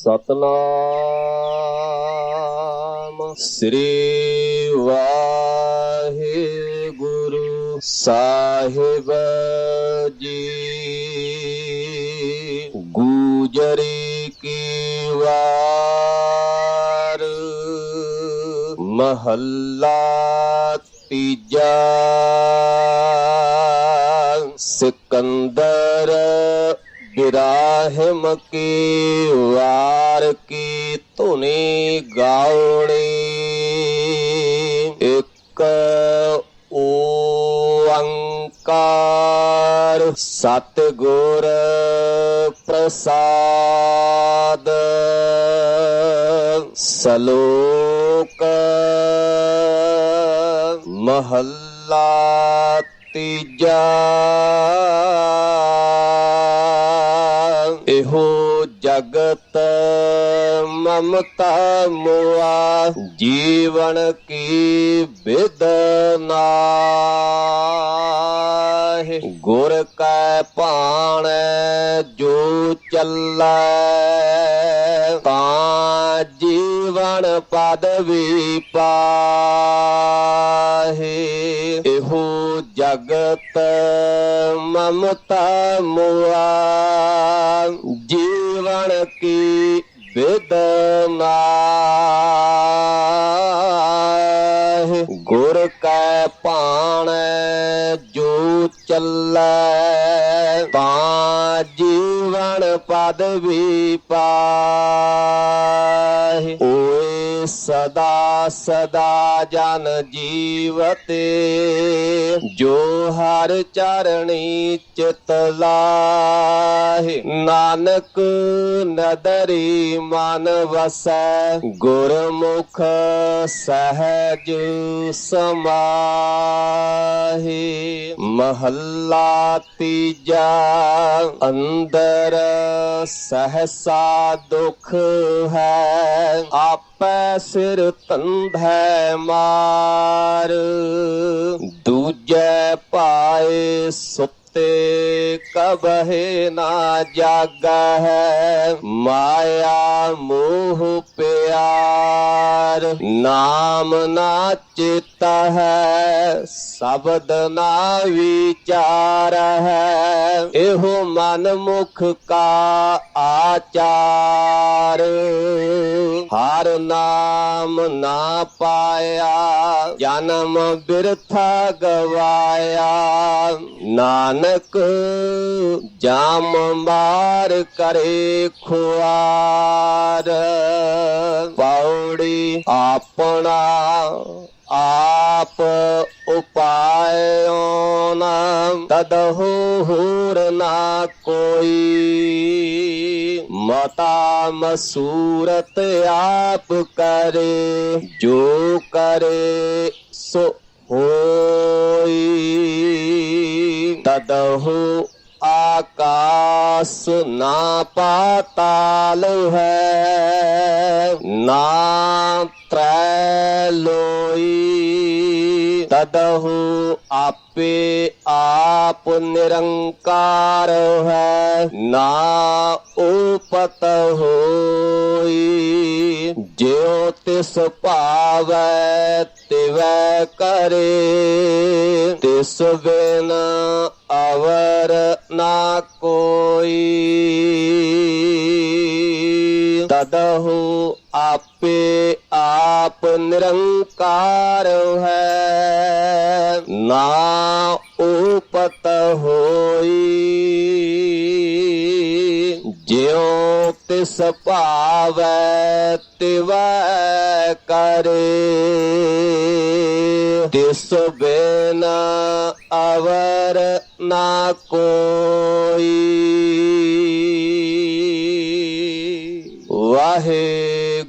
ਸਤਨਾਮ ਸ੍ਰੀ ਵਾਹਿਗੁਰੂ ਸਾਹਿਬ ਜੀ। ਗੂਜਰੀ ਕੀ ਵਾਰ ਮਹੱਲਾ ਤੀਜਾ ਸਿਕੰਦਰ ਬਿਰਾਹਿਮ ਕੀ ਵਾਰ ਕੀ ਧੁਨੀ ਗਾਉਣੀ। ਇੱਕ ਓੰਕਾਰ ਸਤਿਗੁਰ ਪ੍ਰਸਾਦ। ਸਲੋਕ ਮਹੱਲਾ ਤੀਜਾ। ਜਗਤ ਮਮਤਾ ਮੁਆ, ਜੀਵਨ ਕੀ ਬਿਦਨਾ ਗੁਰ ਕੈ ਭਾਣੈ, ਜੋ ਚੱਲੈ, ਤਾਂ ਜੀਵਨ ਪਦ ਵੀ ਪਾਹੇ। ਇਹੋ ਜਗਤ ਮਮਤਾ ਮੁਆ ਜੀਵਨ ਕੀ ਬਿਦਨਾ ਗੁਰ ਕੈ ਭਾਣੈ ਜੋ ਚੱਲੈ ਤਾਂ ਜੀਵਨ ਪਦ ਵੀ ਪਾਹੇ ਸਦਾ ਸਦਾ ਜਨ ਜੀਵਤੇ, ਜੋ ਹਰ ਚਰਣੀ ਚਿਤ ਲਾਹੇ। ਨਾਨਕ ਨਦਰੀ ਮਨ ਵਸੈ, ਗੁਰਮੁਖ ਸਹਿਜ ਸਮਾਹੇ। ਮਹੱਲਾ ਤੀਜਾ, ਅੰਦਰ ਸਹਸਾ ਦੁਖ ਹੈ, ਆਪ ਸਿਰ ਤੰਧੈ ਮਾਰ। ਦੂਜੈ ਪਾਏ ਸੁਤੇ ਕਬਹਿ ਨਾ ਜਾਗਾ ਮਾਇਆ ਮੋਹ ਪਿਆਰ। ਨਾਮ ਨਾ ਚੇਤਾ ਹੈ ਸ਼ਬਦ ਨਾ ਵਿਚਾਰ ਹੈ ਇਹੋ ਮਨ ਮੁਖ ਕਾ ਆਚਾਰ। ਹਰ ਨਾਮ ਨਾ ਪਾਇਆ, ਜਨਮ ਬਿਰਥਾ ਗਵਾਇਆ। ਨਾਨਕ ਜਾਮ ਮਾਰ ਕਰੇ ਖੁਆਰ, ਪੌੜੀ ਆਪਣਾ ਆਪ ਉਪਾਇਓ ਨਾ। ਤਦਹੁ ਹੋਰ ਨਾ ਕੋਈ ਮਤਾ ਮਸੂਰਤ ਆਪ ਕਰੇ, ਜੋ ਕਰੇ ਸੋ ਹੋਈ। ਤਦਹੁ ਆਕਾਸ ਨਾ ਪਾਤਾਲ ਹੈ, ਨਾ ਤ੍ਰੈ ਲੋਈ। ਤਦਹੁ ਆਪੇ ਆਪ ਨਿਰੰਕਾਰ ਹੈ, ਨਾ ਉਪਤ ਹੋਈ। ਜਿਉ ਤਿਸ ਭਾਵੈ, ਤਿਵੈ ਕਰੇ। ਤਿਸ ਬਿਨ ਅਵਰ ਨਾ ਕੋਈ। ਤਦਹੁ ਨਿਰੰਕਾਰ ਹੈ। ਨਾ ਉਪਤ ਹੋਈ। ਜਿਉ ਤਿਸ ਭਾਵੈ ਤਿਵੈ ਕਰੇ। ਤਿਸ ਬਿਨ ਅਵਰ ਨਾ ਕੋਈ।